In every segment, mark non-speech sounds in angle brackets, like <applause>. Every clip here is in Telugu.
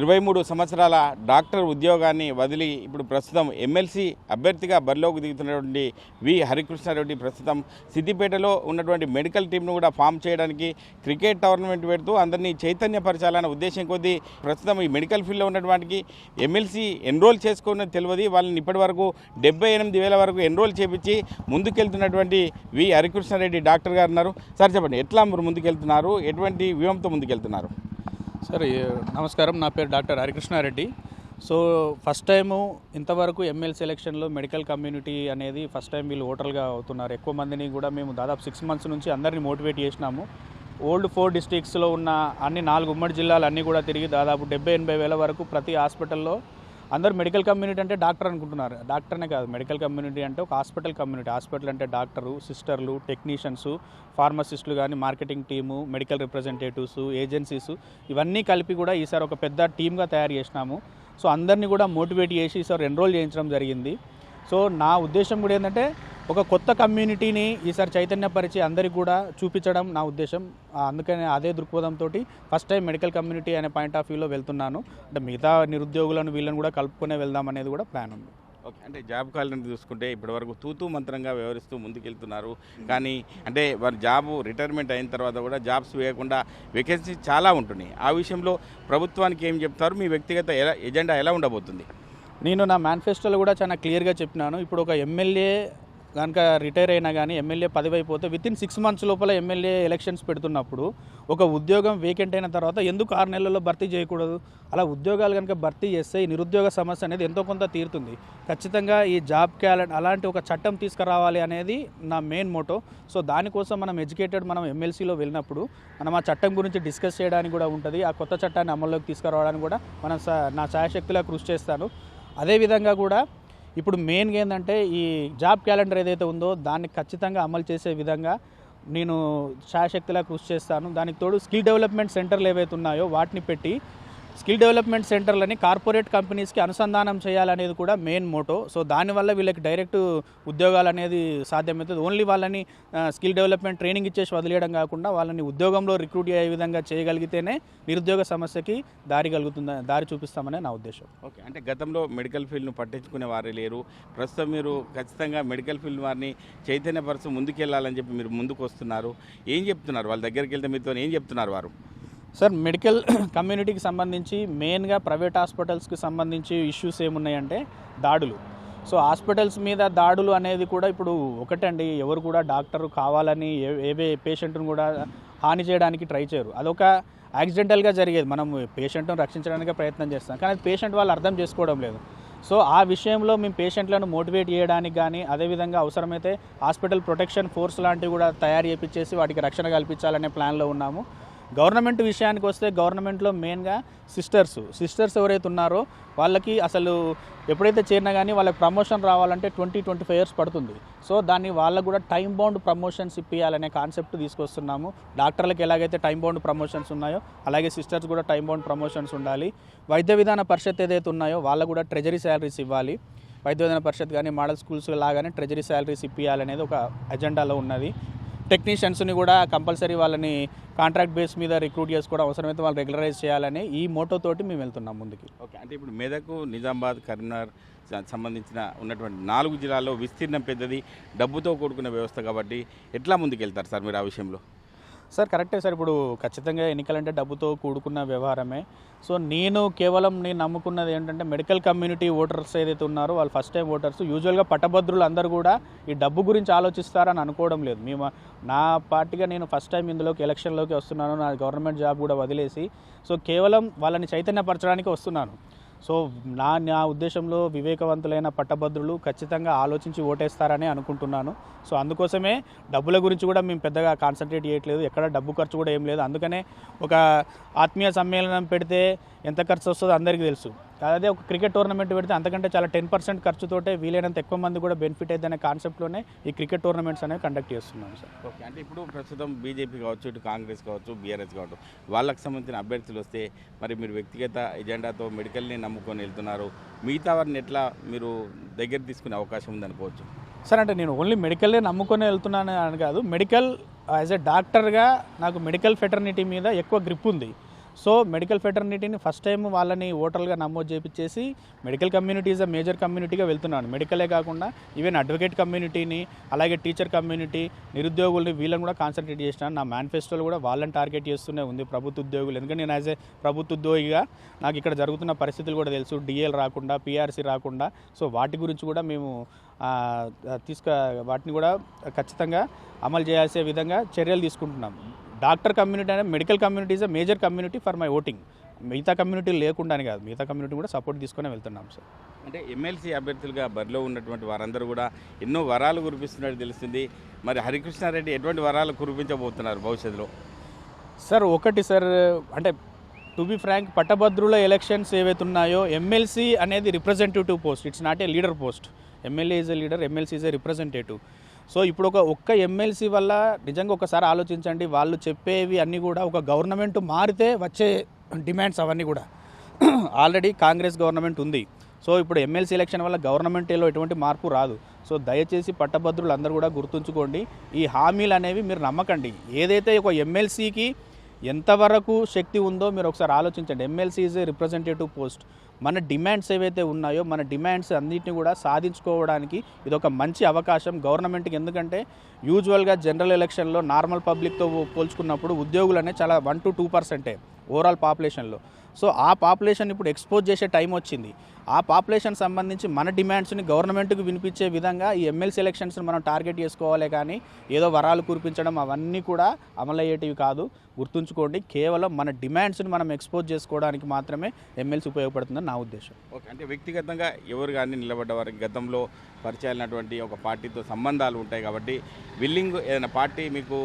ఇరవై మూడు సంవత్సరాల డాక్టర్ ఉద్యోగాన్ని వదిలి ఇప్పుడు ప్రస్తుతం ఎమ్మెల్సీ అభ్యర్థిగా బరిలోకి దిగుతున్నటువంటి వి. హరికృష్ణారెడ్డి ప్రస్తుతం సిద్దిపేటలో ఉన్నటువంటి మెడికల్ టీంను కూడా ఫామ్ చేయడానికి క్రికెట్ టోర్నమెంట్ పెడుతూ అందరినీ చైతన్యపరచాలన్న ఉద్దేశం కొద్దీ ప్రస్తుతం ఈ మెడికల్ ఫీల్డ్లో ఉన్నటువంటి ఎమ్మెల్సీ ఎన్రోల్ చేసుకున్నది తెలియదు. వాళ్ళని ఇప్పటి వరకు డెబ్బై ఎనిమిది వేల వరకు ఎన్రోల్ చేపించి ముందుకెళ్తున్నటువంటి వి. హరికృష్ణారెడ్డి డాక్టర్ గారు ఉన్నారు. సార్ చెప్పండి ఎట్లా మీరు ముందుకెళ్తున్నారు? ఎటువంటి వ్యూహంతో ముందుకెళ్తున్నారు? సార్ నమస్కారం. నా పేరు doctor Harikrishna Reddy. So first time ఇంతవరకు ఎమ్మెల్సీ ఎలక్షన్లో మెడికల్ కమ్యూనిటీ అనేది ఫస్ట్ టైం వీళ్ళు ఓటర్లుగా అవుతున్నారు. ఎక్కువ మందిని కూడా మేము దాదాపు సిక్స్ మంత్స్ నుంచి అందరినీ మోటివేట్ చేసినాము. ఓల్డ్ ఫోర్ డిస్ట్రిక్ట్స్లో ఉన్న అన్ని నాలుగు ఉమ్మడి జిల్లాలు అన్నీ కూడా తిరిగి దాదాపు డెబ్బై ఎనభై వేల వరకు ప్రతి హాస్పిటల్లో అందరూ మెడికల్ కమ్యూనిటీ అంటే డాక్టర్ అనుకుంటున్నారు. డాక్టర్నే కాదు మెడికల్ కమ్యూనిటీ అంటే ఒక హాస్పిటల్ కమ్యూనిటీ హాస్పిటల్ అంటే డాక్టరు సిస్టర్లు టెక్నీషియన్స్ ఫార్మసిస్టులు కానీ marketing team medical representatives agencies ఇవన్నీ కలిపి కూడా ఈసారి ఒక పెద్ద టీమ్గా తయారు చేసినాము. సో అందరినీ కూడా మోటివేట్ చేసి ఈసారి ఎన్రోల్ చేయించడం జరిగింది. సో నా ఉద్దేశం కూడా ఏంటంటే ఒక కొత్త కమ్యూనిటీని ఈసారి చైతన్యపరిచి అందరికి కూడా చూపించడం నా ఉద్దేశం. అందుకని అదే దృక్పథంతో ఫస్ట్ టైం మెడికల్ కమ్యూనిటీ అనే పాయింట్ ఆఫ్ వ్యూలో వెళ్తున్నాను. అంటే మిగతా నిరుద్యోగులను వీళ్ళని కూడా కలుపుకునే వెళ్దాం అనేది కూడా ప్లాన్ ఉంది. ఓకే అంటే జాబ్ కాలనీ చూసుకుంటే ఇప్పటివరకు తూతూ మంత్రంగా వ్యవహరిస్తూ ముందుకెళ్తున్నారు. కానీ అంటే వారి జాబ్ రిటైర్మెంట్ అయిన తర్వాత కూడా జాబ్స్ వేయకుండా వేకెన్సీ చాలా ఉంటున్నాయి. ఆ విషయంలో ప్రభుత్వానికి ఏం చెప్తారు? మీ వ్యక్తిగత ఎలా ఎజెండా ఎలా ఉండబోతుంది? నేను నా మేనిఫెస్టోలో కూడా చాలా క్లియర్గా చెప్పినాను. ఇప్పుడు ఒక ఎమ్మెల్యే కనుక రిటైర్ అయినా కానీ ఎమ్మెల్యే పదవి అయిపోతే విత్ ఇన్ సిక్స్ మంత్స్ లోపల ఎమ్మెల్యే ఎలక్షన్స్ పెడుతున్నప్పుడు ఒక ఉద్యోగం వేకెంట్ అయిన తర్వాత ఎందుకు ఆరు నెలల్లో భర్తీ చేయకూడదు? అలా ఉద్యోగాలు కనుక భర్తీ చేస్తే ఈ నిరుద్యోగ సమస్య అనేది ఎంతో కొంత తీరుతుంది. ఖచ్చితంగా ఈ జాబ్ క్యాలెండ్ అలాంటి ఒక చట్టం తీసుకురావాలి అనేది నా మెయిన్ మోటో సో దానికోసం మనం ఎడ్యుకేటెడ్ మనం ఎమ్మెల్సీలో వెళ్ళినప్పుడు మనం ఆ చట్టం గురించి డిస్కస్ చేయడానికి కూడా ఉంటుంది. ఆ కొత్త చట్టాన్ని అమల్లోకి తీసుకురావడానికి కూడా మనం స- నా శాయశక్తిలా కృషి చేస్తాను. అదేవిధంగా కూడా ఇప్పుడు మెయిన్గా ఏంటంటే ఈ జాబ్ క్యాలెండర్ ఏదైతే ఉందో దాన్ని ఖచ్చితంగా అమలు చేసే విధంగా నేను శాశక్తిలా కృషి చేస్తాను. దానికి తోడు స్కిల్ డెవలప్మెంట్ సెంటర్లు ఏవైతే ఉన్నాయో వాటిని పెట్టి స్కిల్ డెవలప్మెంట్ సెంటర్లని కార్పొరేట్ కంపెనీస్కి అనుసంధానం చేయాలనేది కూడా మెయిన్ మోటో. సో దానివల్ల వీళ్ళకి డైరెక్ట్ ఉద్యోగాలు అనేది సాధ్యమవుతుంది. ఓన్లీ వాళ్ళని స్కిల్ డెవలప్మెంట్ ట్రైనింగ్ ఇచ్చేసి వదిలేయడం కాకుండా వాళ్ళని ఉద్యోగంలో రిక్రూట్ అయ్యే విధంగా చేయగలిగితేనే నిరుద్యోగ సమస్యకి దారి కలుగుతుంది దారి చూపిస్తామనే నా ఉద్దేశం. ఓకే. అంటే గతంలో మెడికల్ ఫీల్డ్ను పట్టించుకునే వారే లేరు. ప్రస్తుతం మీరు ఖచ్చితంగా మెడికల్ ఫీల్డ్ వారిని చైతన్యపరుస్తూ ముందుకెళ్ళాలని చెప్పి మీరు ముందుకు వస్తున్నారు ఏం చెప్తున్నారు? వాళ్ళ దగ్గరికి వెళ్తే మీతో ఏం చెప్తున్నారు వారు? సార్ మెడికల్ <clears throat> కమ్యూనిటీకి సంబంధించి మెయిన్గా ప్రైవేట్ హాస్పిటల్స్కి సంబంధించి ఇష్యూస్ ఏమున్నాయంటే దాడులు. సో హాస్పిటల్స్ మీద దాడులు అనేది కూడా ఇప్పుడు ఒకటండి. ఎవరు కూడా డాక్టర్ కావాలని ఏ ఏవే పేషెంట్ను కూడా హాని చేయడానికి ట్రై చేయరు. అదొక యాక్సిడెంటల్గా జరిగేది. మనం పేషెంట్ను రక్షించడానికి ప్రయత్నం చేస్తాం. కానీ అది పేషెంట్ వాళ్ళు అర్థం చేసుకోవడం లేదు. సో ఆ విషయంలో మేము పేషెంట్లను మోటివేట్ చేయడానికి కానీ అదేవిధంగా అవసరమైతే హాస్పిటల్ ప్రొటెక్షన్ ఫోర్స్ లాంటివి కూడా తయారు చేపించేసి వాటికి రక్షణ కల్పించాలనే ప్లాన్లో ఉన్నాము. గవర్నమెంట్ విషయానికి వస్తే గవర్నమెంట్లో మెయిన్గా సిస్టర్స్ సిస్టర్స్ ఎవరైతే ఉన్నారో వాళ్ళకి అసలు ఎప్పుడైతే చేరినా కానీ వాళ్ళకి ప్రమోషన్ రావాలంటే ట్వంటీ ట్వంటీ ఫైవ్ ఇయర్స్ పడుతుంది. సో దాన్ని వాళ్ళకు కూడా టైం బౌండ్ ప్రమోషన్స్ ఇప్పించాలనే కాన్సెప్ట్ తీసుకొస్తున్నాము. డాక్టర్లకు ఎలాగైతే టైం బౌండ్ ప్రమోషన్స్ ఉన్నాయో అలాగే సిస్టర్స్ కూడా టైం బౌండ్ ప్రమోషన్స్ ఉండాలి. వైద్య విధాన పరిషత్ ఏదైతే ఉన్నాయో వాళ్ళకు కూడా ట్రెజరీ శాలరీస్ ఇవ్వాలి. వైద్య విధాన పరిషత్ కానీ మోడల్ స్కూల్స్ లాగానే ట్రెజరీ శాలరీస్ ఇప్పించాలనేది ఒక అజెండాలో ఉన్నది. టెక్నీషియన్స్ని కూడా కంపల్సరీ వాళ్ళని కాంట్రాక్ట్ బేస్ మీద రిక్రూట్ చేసుకోవడం అవసరమైతే వాళ్ళు రెగ్యులరైజ్ చేయాలని ఈ మోటో తోటి మేము వెళ్తున్నాం ముందుకి. ఓకే అంటే ఇప్పుడు మెదకు నిజామాబాద్ కరీంనగర్ సంబంధించిన ఉన్నటువంటి నాలుగు జిల్లాల్లో విస్తీర్ణం పెద్దది డబ్బుతో కూడుకున్న వ్యవస్థ కాబట్టి ఎట్లా ముందుకెళ్తారు సార్ మీరు ఆ విషయంలో? సార్ కరెక్టే సార్. ఇప్పుడు ఖచ్చితంగా ఎన్నికలంటే డబ్బుతో కూడుకున్న వ్యవహారమే. సో నేను కేవలం నేను నమ్ముకున్నది ఏంటంటే మెడికల్ కమ్యూనిటీ ఓటర్స్ ఏదైతే ఉన్నారో వాళ్ళు ఫస్ట్ టైం ఓటర్స్. యూజువల్గా పట్టభద్రులు అందరూ కూడా ఈ డబ్బు గురించి ఆలోచిస్తారని అనుకోవడం లేదు. మేము నా పార్టీగా నేను ఫస్ట్ టైం ఇందులోకి ఎలక్షన్లోకి వస్తున్నాను. నా గవర్నమెంట్ జాబ్ కూడా వదిలేసి. సో కేవలం వాళ్ళని చైతన్యపరచడానికి వస్తున్నాను. సో నా నా ఉద్దేశంలో వివేకవంతులైన పట్టభద్రులు ఖచ్చితంగా ఆలోచించి ఓటేస్తారని అనుకుంటున్నాను. సో అందుకోసమే డబ్బుల గురించి కూడా మేము పెద్దగా కాన్సన్ట్రేట్ చేయట్లేదు. ఎక్కడ డబ్బు ఖర్చు కూడా ఏం లేదు. అందుకనే ఒక ఆత్మీయ సమ్మేళనం పెడితే ఎంత ఖర్చు వస్తుందో అందరికీ తెలుసు. అదే ఒక క్రికెట్ టోర్నమెంట్ పెడితే అంతకంటే చాలా టెన్ పర్సెంట్ ఖర్చుతోటే వీలైనంత ఎక్కువ మంది కూడా బెనిఫిట్ అవుతుందనే కాన్సెప్ట్లోనే ఈ క్రికెట్ టోర్నమెంట్స్ అనేవి కండక్ట్ చేస్తున్నాను సార్. ఓకే అంటే ఇప్పుడు ప్రస్తుతం బీజేపీ కావచ్చు ఇటు కాంగ్రెస్ కావచ్చు బీఆర్ఎస్ కావచ్చు వాళ్ళకి సంబంధించిన అభ్యర్థులు వస్తే మరి మీరు వ్యక్తిగత ఎజెండాతో మెడికల్ని నమ్ముకొని వెళ్తున్నారు. మిగతా వారిని ఎట్లా మీరు దగ్గర తీసుకునే అవకాశం ఉందనుకోవచ్చు సార్ అంటే నేను ఓన్లీ మెడికల్లే నమ్ముకొని వెళ్తున్నాను అని కాదు. మెడికల్ యాజ్ ఎ డాక్టర్గా నాకు మెడికల్ ఫెటర్నిటీ మీద ఎక్కువ గ్రిప్ ఉంది. సో మెడికల్ ఫెటర్నిటీని ఫస్ట్ టైం వాళ్ళని ఓటర్లుగా నమోదు చేపించేసి medical community is a major కమ్యూనిటీగా వెళ్తున్నాను. మెడికలే కాకుండా ఈవెన్ అడ్వకేట్ కమ్యూనిటీని అలాగే టీచర్ కమ్యూనిటీ నిరుద్యోగుల్ని వీళ్ళని కూడా కాన్సన్ట్రేట్ చేసినాను. నా మేనిఫెస్టోలో కూడా వాళ్ళని టార్గెట్ చేస్తూనే ఉంది ప్రభుత్వ ఉద్యోగులు. ఎందుకంటే నేను యాజ్ ఏ ప్రభుత్వ ఉద్యోగిగా నాకు ఇక్కడ జరుగుతున్న పరిస్థితులు కూడా తెలుసు. డిఎల్ రాకుండా పిఆర్సీ రాకుండా. సో వాటి గురించి కూడా మేము తీసుక వాటిని కూడా ఖచ్చితంగా అమలు చేయాల్సే విధంగా చర్యలు తీసుకుంటున్నాం డాక్టర్ కమ్యూనిటీ అనే medical community is a major community for my voting మిగతా కమ్యూనిటీ లేకుండానే కాదు మిగతా కమ్యూనిటీ కూడా సపోర్ట్ తీసుకునే వెళ్తున్నాం సార్ అంటే ఎమ్మెల్సీ అభ్యర్థులుగా బరిలో ఉన్నటువంటి వారందరూ కూడా ఎన్నో వరాలు కురిపిస్తున్నట్టు తెలుస్తుంది. మరి హరికృష్ణారెడ్డి ఎటువంటి వరాలు కురిపించబోతున్నారు భవిష్యత్తులో? సార్ ఒకటి సార్ అంటే టు బి ఫ్రాంక్ పట్టభద్రుల ఎలక్షన్స్ ఏవైతే ఉన్నాయో ఎమ్మెల్సీ అనేది representative post it's not a leader post MLA is a leader MLC is a representative so ఇప్పుడు ఒక ఒక్క ఎమ్మెల్సీ వల్ల నిజంగా ఒకసారి ఆలోచించండి వాళ్ళు చెప్పేవి అన్నీ కూడా ఒక గవర్నమెంట్ మారితే వచ్చే డిమాండ్స్ అవన్నీ కూడా. <clears throat> ఆల్రెడీ కాంగ్రెస్ గవర్నమెంట్ ఉంది. సో ఇప్పుడు ఎమ్మెల్సీ ఎలక్షన్ వల్ల గవర్నమెంట్లో ఎటువంటి మార్పు రాదు. సో దయచేసి పట్టభద్రులు అందరూ కూడా గుర్తుంచుకోండి ఈ హామీలు అనేవి మీరు నమ్మకండి. ఏదైతే ఒక ఎమ్మెల్సీకి ఎంతవరకు శక్తి ఉందో మీరు ఒకసారి ఆలోచించండి. MLC is a representative post. మన డిమాండ్స్ ఏవైతే ఉన్నాయో మన డిమాండ్స్ అన్నిటిని కూడా సాధించుకోవడానికి ఇది ఒక మంచి అవకాశం. గవర్నమెంట్కి ఎందుకంటే యూజువల్గా జనరల్ ఎలక్షన్లో నార్మల్ పబ్లిక్తో పోల్చుకున్నప్పుడు ఉద్యోగులు అనేది చాలా వన్ టు టూ పర్సెంటే ఓవరాల్ పాపులేషన్లో. సో ఆ పాపులేషన్ ఇప్పుడు ఎక్స్పోజ్ చేసే టైం వచ్చింది. ఆ పాపులేషన్ సంబంధించి మన డిమాండ్స్ని గవర్నమెంట్కి వినిపించే విధంగా ఈ ఎమ్మెల్సీ ఎలక్షన్స్ని మనం టార్గెట్ చేసుకోవాలి కానీ ఏదో వరాలు కురిపించడం అవన్నీ కూడా అమలయ్యేటివి కాదు. గుర్తుంచుకోండి కేవలం మన డిమాండ్స్ని మనం ఎక్స్పోజ్ చేసుకోవడానికి మాత్రమే ఎమ్మెల్సీ ఉపయోగపడుతుందని నా ఉద్దేశం. ఓకే అంటే వ్యక్తిగతంగా ఎవరు కానీ నిలబడ్డ వారికి గతంలో పరిచయాలైనటువంటి ఒక పార్టీతో సంబంధాలు ఉంటాయి కాబట్టి విల్లింగ్ ఏదైనా పార్టీ మీకు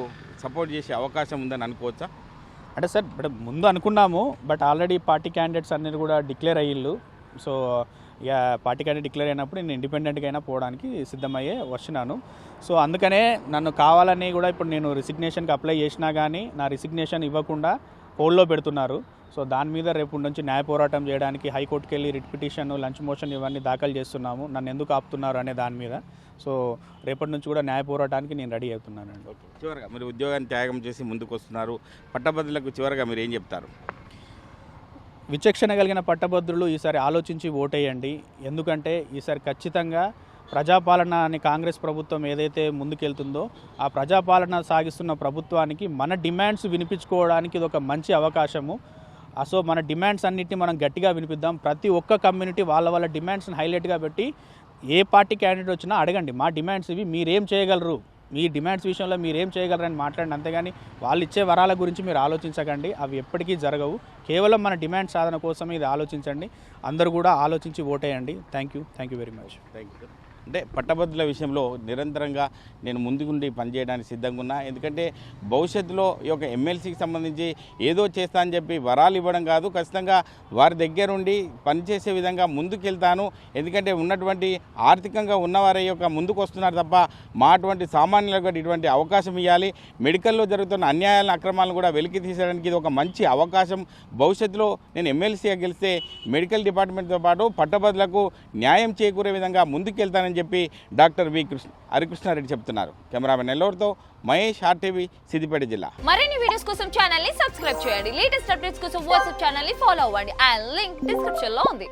సపోర్ట్ చేసే అవకాశం ఉందని అనుకోవచ్చా? అంటే సార్ బట్ ముందు అనుకున్నాము బట్ ఆల్రెడీ పార్టీ క్యాండిడేట్స్ అన్నీ కూడా డిక్లేర్ అయ్యిళ్ళు. సో ఇక పార్టీ క్యాండిడేట్ డిక్లేర్ అయినప్పుడు నేను ఇండిపెండెంట్గా అయినా పోవడానికి సిద్ధమయ్యే వచ్చినాను సో అందుకనే నన్ను కావాలని కూడా ఇప్పుడు నేను రిసిగ్నేషన్కి అప్లై చేసినా కానీ నా రిసిగ్నేషన్ ఇవ్వకుండా హోల్డ్లో పెడుతున్నారు. సో దాని మీద రేపు నుంచి న్యాయ పోరాటం చేయడానికి హైకోర్టుకి వెళ్ళి రిట్ పిటిషన్ లంచ్ మోషన్ ఇవన్నీ దాఖలు చేస్తున్నాము. నన్ను ఎందుకు ఆపుతున్నారు అనే దాని మీద. సో రేపటి నుంచి కూడా న్యాయ పోరాటానికి నేను రెడీ అవుతున్నానండి. ఓకే. చివరగా మీరు ఉద్యోగాన్ని త్యాగం చేసి ముందుకు వస్తున్నారు పట్టభద్రులకు చివరగా మీరు ఏం చెప్తారు? విచక్షణ కలిగిన పట్టభద్రులు ఈసారి ఆలోచించి ఓటేయండి. ఎందుకంటే ఈసారి ఖచ్చితంగా ప్రజాపాలన అని కాంగ్రెస్ ప్రభుత్వం ఏదైతే ముందుకెళ్తుందో ఆ ప్రజాపాలన సాగిస్తున్న ప్రభుత్వానికి మన డిమాండ్స్ వినిపించుకోవడానికి ఇది ఒక మంచి అవకాశము. సో మన డిమాండ్స్ అన్నిటిని మనం గట్టిగా వినిపిద్దాం. ప్రతి ఒక్క కమ్యూనిటీ వాళ్ళ వాళ్ళ డిమాండ్స్ని హైలైట్గా పెట్టి ఏ పార్టీ క్యాండిడేట్ వచ్చినా అడగండి మా డిమాండ్స్ ఇవి మీరేం చేయగలరు? మీ డిమాండ్స్ విషయంలో మీరు ఏం చేయగలరని మాట్లాడండి. అంతేగాని వాళ్ళు ఇచ్చే వరాల గురించి మీరు ఆలోచించకండి. అవి ఎప్పటికీ జరగవు. కేవలం మన డిమాండ్ సాధన కోసం ఇది ఆలోచించండి. అందరూ కూడా ఆలోచించి ఓటేయండి. Thank you thank you very much. Thank you అంటే పట్టభద్రుల విషయంలో నిరంతరంగా నేను ముందుకుండి పనిచేయడానికి సిద్ధంగా ఉన్నా. ఎందుకంటే భవిష్యత్తులో ఈ యొక్క ఎమ్మెల్సీకి సంబంధించి ఏదో చేస్తా అని చెప్పి వరాలు ఇవ్వడం కాదు. ఖచ్చితంగా వారి దగ్గరుండి పనిచేసే విధంగా ముందుకెళ్తాను. ఎందుకంటే ఉన్నటువంటి ఆర్థికంగా ఉన్నవారి యొక్క ముందుకు వస్తున్నారు తప్ప మా అటువంటి సామాన్యులకు ఇటువంటి అవకాశం ఇవ్వాలి. మెడికల్లో జరుగుతున్న అన్యాయాలను అక్రమాలను కూడా వెలికి తీసేయడానికి ఇది ఒక మంచి అవకాశం. భవిష్యత్తులో నేను ఎమ్మెల్సీగా గెలిస్తే మెడికల్ డిపార్ట్మెంట్తో పాటు పట్టభద్రులకు న్యాయం చేకూరే విధంగా ముందుకెళ్తానని చెప్పి డాక్టర్ వి కృష్ణ హరికృష్ణారెడ్డి చెప్తున్నారు. కెమెరామెన్ నెల్లూరుతో మహేష్ ఆర్టీవీ సిద్దిపేట జిల్లా. మరిన్ని వీడియోస్ కోసం ఛానల్ని సబ్స్క్రైబ్ చేయండి. లేటెస్ట్ అప్డేట్స్ కోసం వాట్సాప్ ఛానల్ని ఫాలో అవ్వండి. అండ్ లింక్ డిస్క్రిప్షన్లో ఉంది.